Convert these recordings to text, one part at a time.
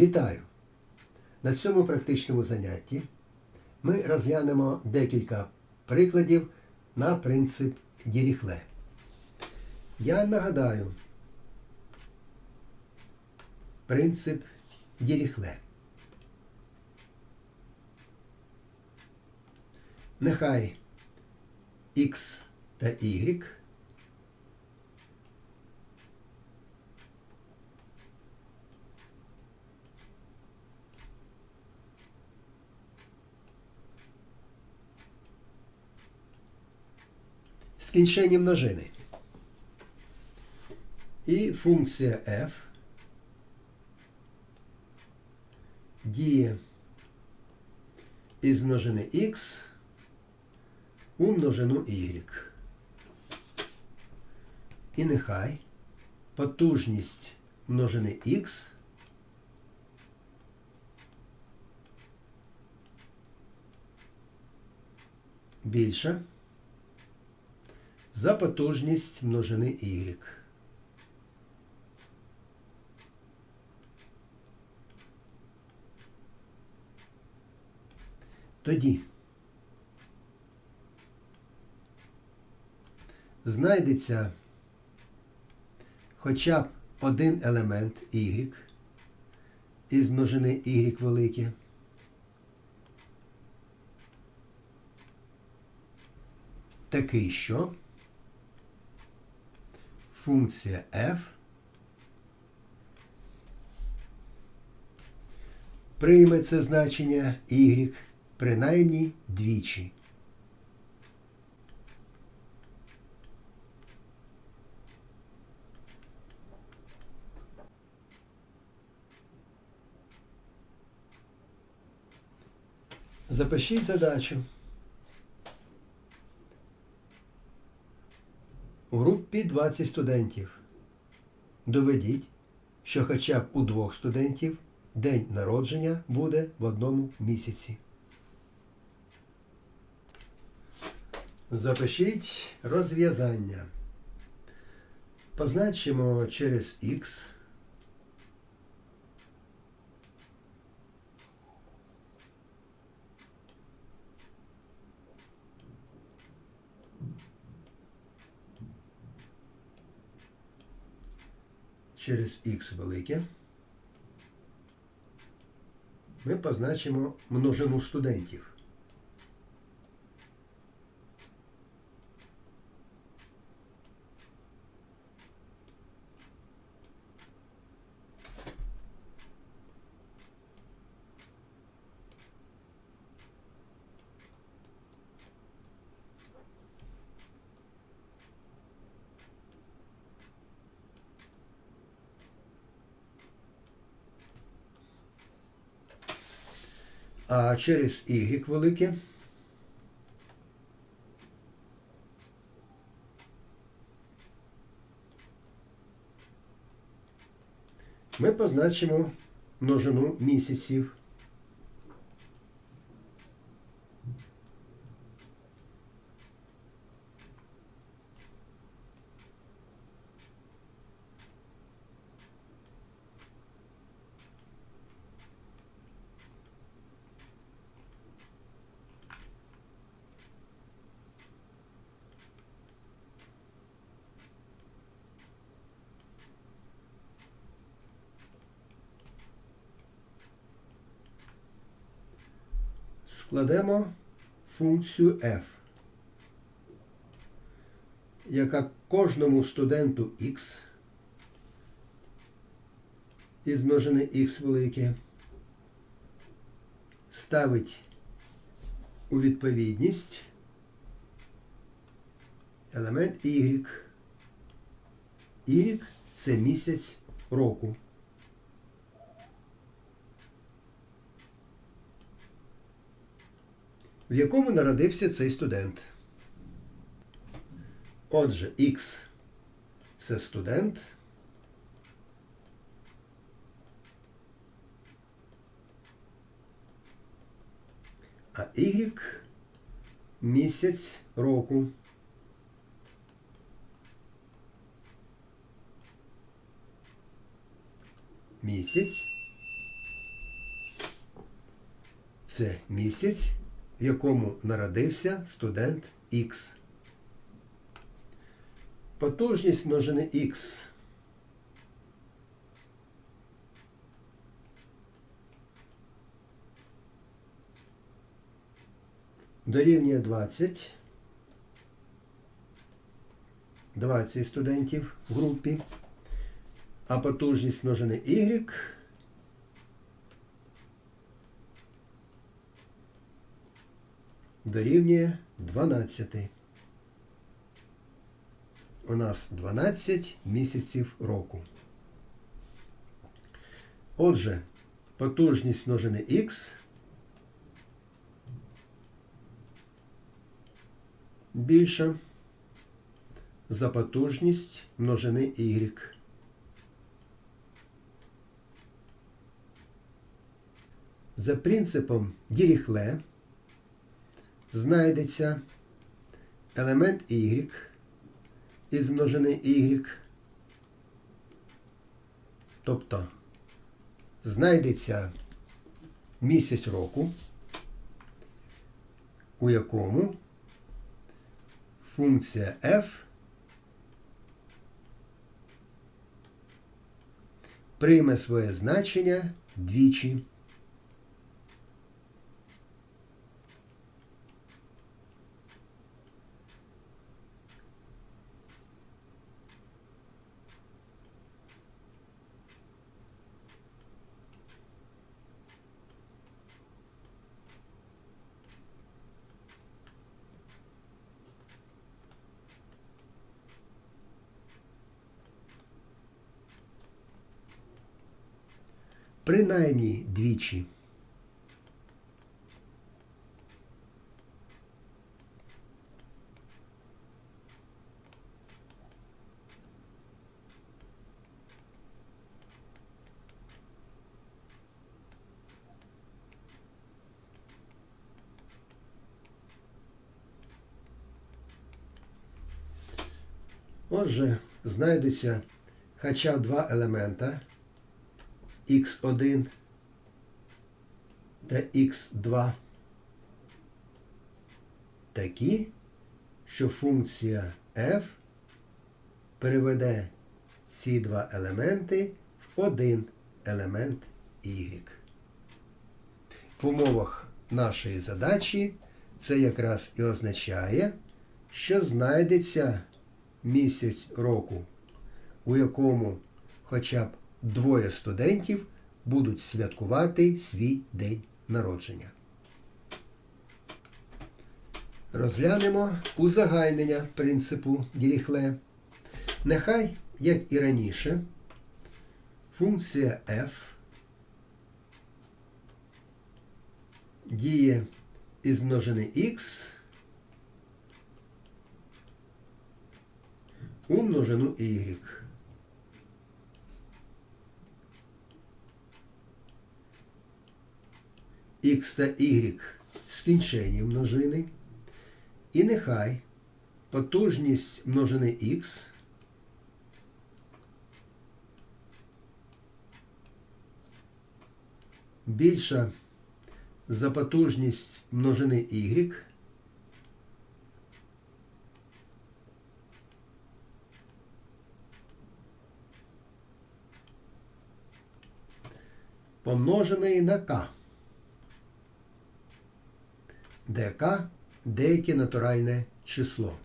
Вітаю! На цьому практичному занятті ми розглянемо декілька прикладів на принцип Діріхле. Я нагадаю принцип Діріхле. Нехай X та Y скінчені множини. І функція f діє із множини x у множину y. І нехай потужність множини x більша за потужність множини y. Тоді знайдеться хоча б один елемент y із множини y велике. Такий що функція f прийме це значення y принаймні двічі. Запишіть задачу. У групі 20 студентів. Доведіть, що хоча б у двох студентів день народження буде в одному місяці. Запишіть розв'язання. Позначимо через Х. через х велике ми позначимо множину студентів. А через y велике ми позначимо множину місяців. Складемо функцію f, яка кожному студенту x із множини x велике ставить у відповідність елемент y. Y – це місяць року. В якому народився цей студент. Отже, X це студент. А Y місяць року. Місяць це місяць, в якому народився студент Х. Потужність множини Х дорівнює 20. 20 студентів в групі, а потужність множини Y дорівнює 12. У нас 12 місяців року. Отже, потужність множини Х більша за потужність множини y. За принципом Діріхле знайдеться елемент y із множини y, тобто знайдеться місяць року, у якому функція f прийме своє значення двічі. Принаймні двічі. Отже, знайдуться хоча б два елемента x1 та x2 такі, що функція f переведе ці два елементи в один елемент y. В умовах нашої задачі це якраз і означає, що знайдеться місяць року, у якому хоча б двоє студентів будуть святкувати свій день народження. Розглянемо узагальнення принципу Діріхле. Нехай, як і раніше, функція f діє із множини x у множину y. Х та y скінчені множини. І нехай потужність множини х більша за потужність множини y помножений на k k деяке натуральне число.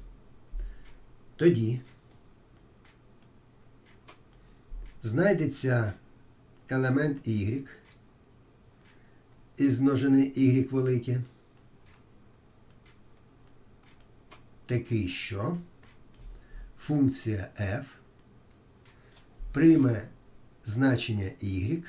Тоді знайдеться елемент y із множини y велике, такий, що функція f прийме значення y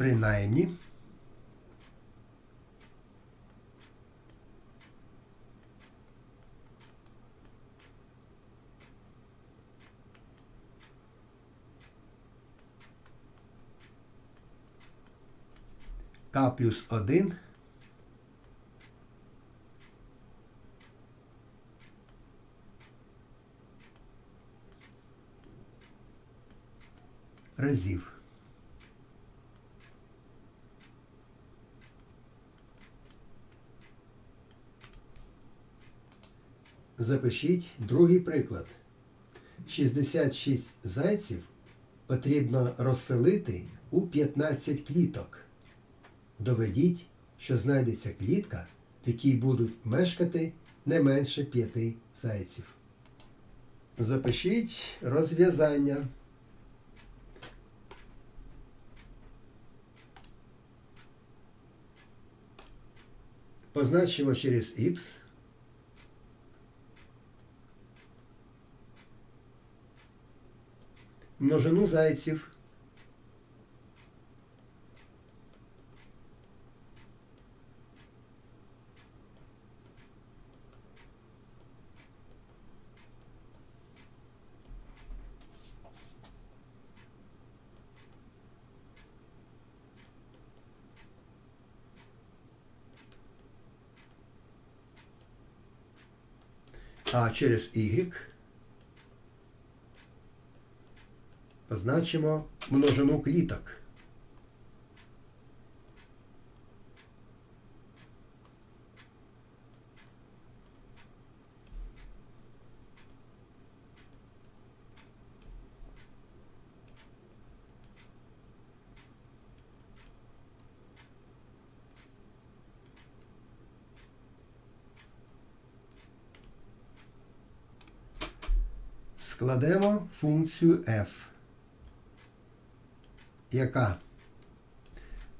принаймні К плюс 1 разів. Запишіть другий приклад. 66 зайців потрібно розселити у 15 кліток. Доведіть, що знайдеться клітка, в якій будуть мешкати не менше 5 зайців. Запишіть розв'язання. Позначимо через Х. Множину зайців. А через Y позначимо множину кліток. Складемо функцію f, яка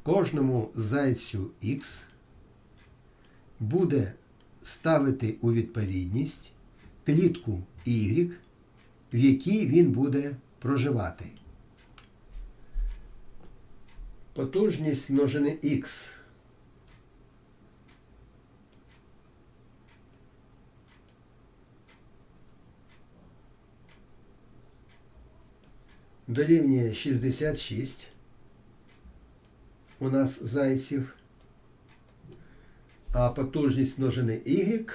кожному зайцю x буде ставити у відповідність клітку y, в якій він буде проживати. Потужність множини x дорівнює 66. У нас зайців. А потужність множини y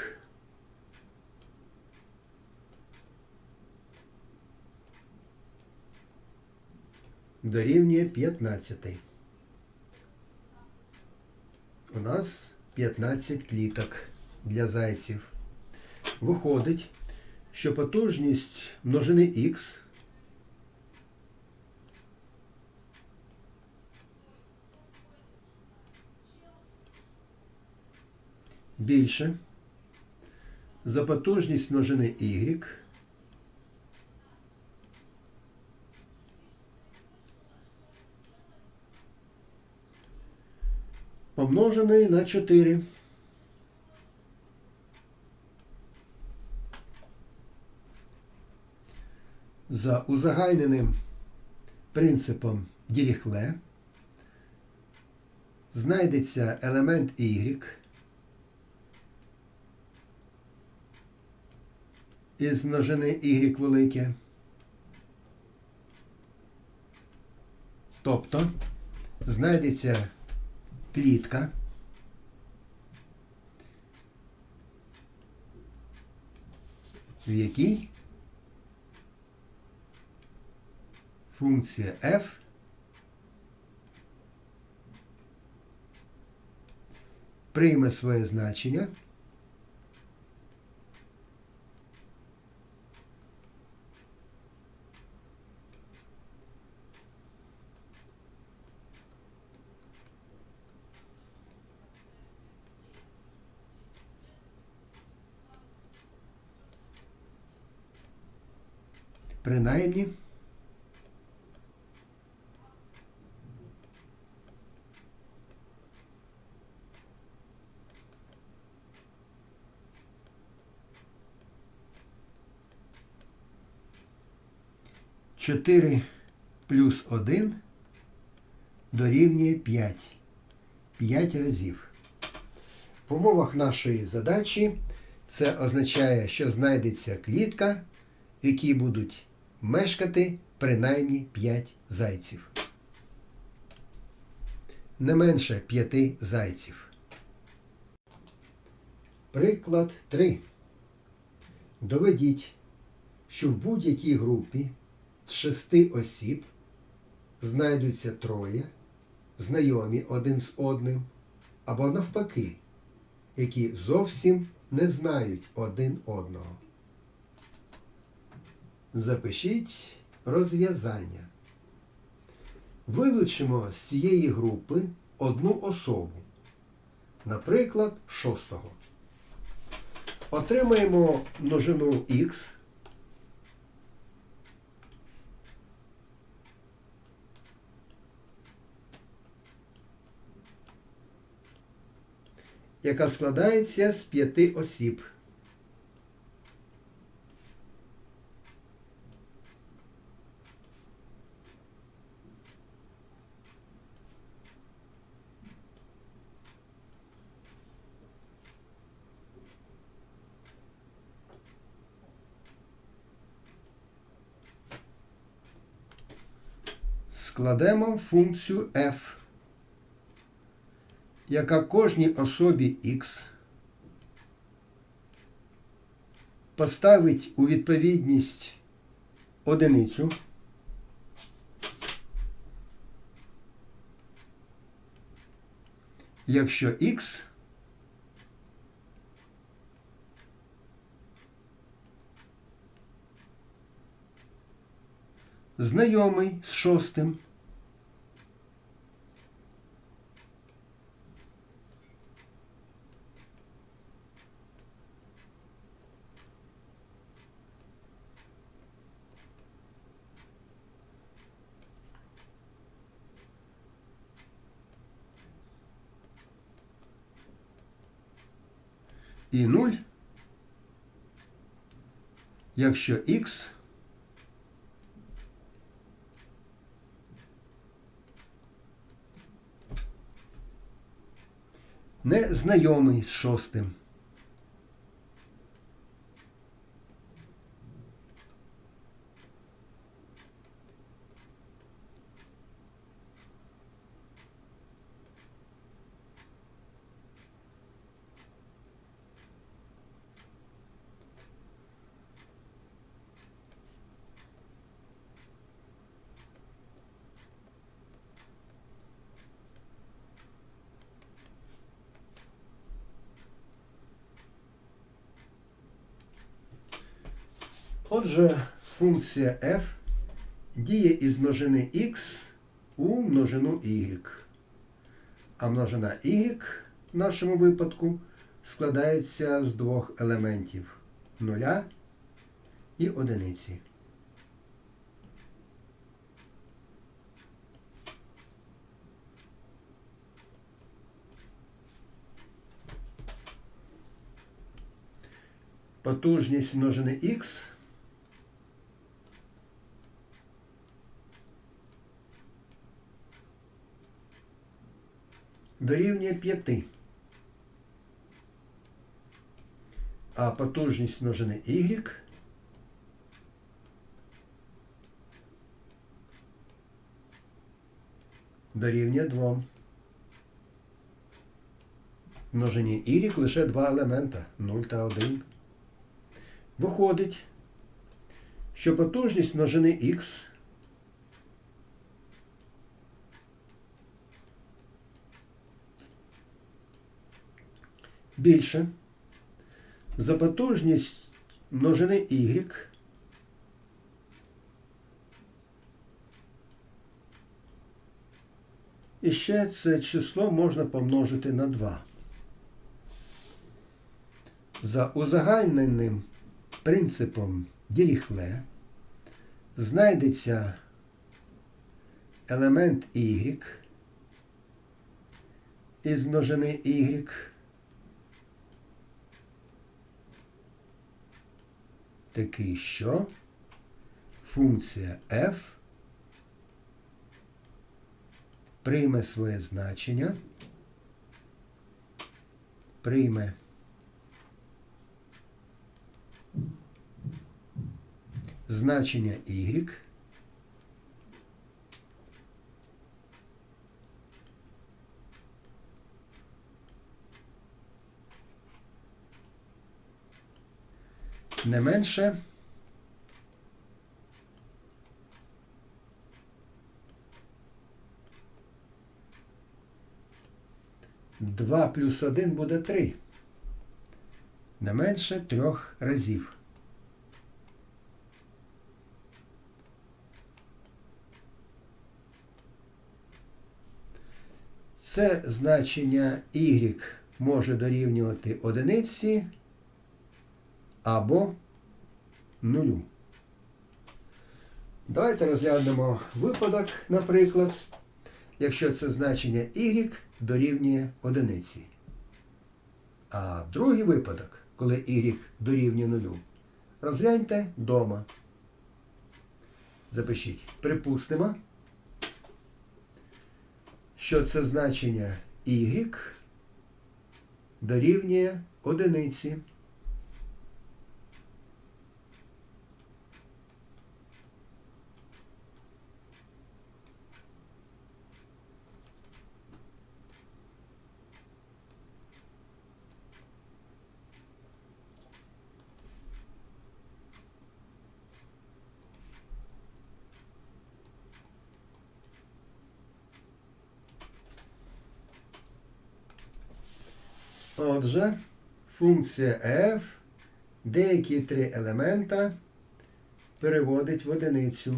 дорівнює 15. У нас 15 кліток для зайців. Виходить, що потужність множини х більше. За потужність множини y. Помножений на 4. За узагальненим принципом Діріхле знайдеться елемент y із множини y велике. Тобто знайдеться клітка, в якій функція f прийме своє значення принаймні Чотири плюс один дорівнює 5. 5 разів. В умовах нашої задачі це означає, що знайдеться клітка, в якій будуть мешкати принаймні 5 зайців. не менше п'яти зайців. Приклад 3. Доведіть, що в будь-якій групі з шести осіб знайдуться троє, знайомі один з одним, або навпаки, які зовсім не знають один одного. Запишіть розв'язання. Вилучимо з цієї групи одну особу, наприклад, шостого. Отримаємо множину х. яка складається з п'яти осіб. Складемо функцію f, яка кожній особі x поставить у відповідність одиницю. Якщо x знайомий з шостим. І 0, якщо х не знайомий з шостим. Отже, функція f діє із множини x у множину y. А множина y в нашому випадку складається з двох елементів нуля і одиниці. Потужність множини х дорівнює 5. А потужність множини y дорівнює 2. В множині y лише два елемента 0 та 1. Виходить, що потужність множини х більше. За потужність множини y. І ще це число можна помножити на 2. За узагальненим принципом Діріхле знайдеться елемент y. Із множини y такий, що? Функція f. Прийме своє значення, прийме. Значення y не менше. Два плюс один буде три. Не менше трьох разів. Це значення y може дорівнювати одиниці або нулю. Давайте розглянемо випадок, наприклад, якщо це значення y дорівнює одиниці. А другий випадок, коли y дорівнює нулю, розгляньте вдома. Запишіть. Припустимо, що це значення y дорівнює одиниці. Отже, функція f деякі три елемента переводить в одиницю.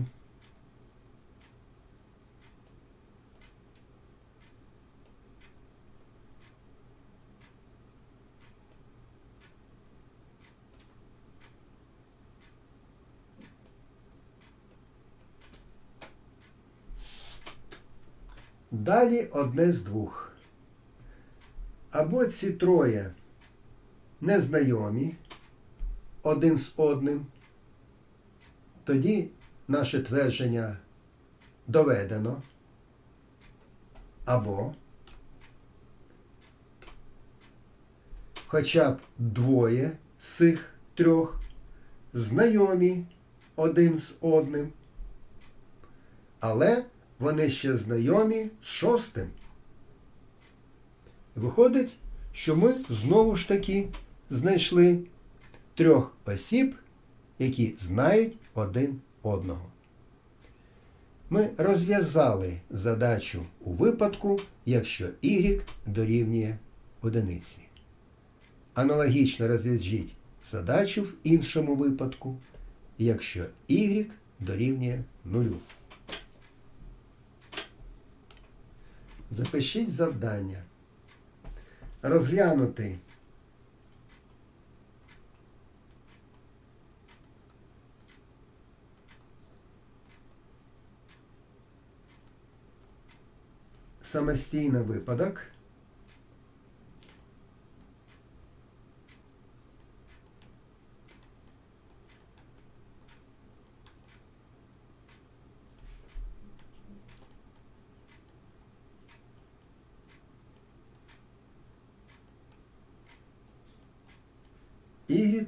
Далі одне з двох. Або ці троє незнайомі один з одним, тоді наше твердження доведено. Або хоча б двоє з цих трьох знайомі один з одним, але вони ще знайомі з шостим. Виходить, що ми знову ж таки знайшли трьох осіб, які знають один одного. Ми розв'язали задачу у випадку, якщо y дорівнює одиниці. Аналогічно розв'яжіть задачу в іншому випадку, якщо y дорівнює нулю. Запишіть завдання розглянути самостійно випадок. y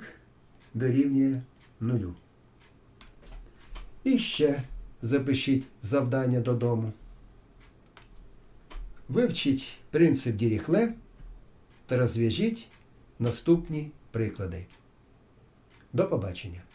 дорівнює нулю. І ще запишіть завдання додому. Вивчіть принцип Діріхле та розв'яжіть наступні приклади. До побачення!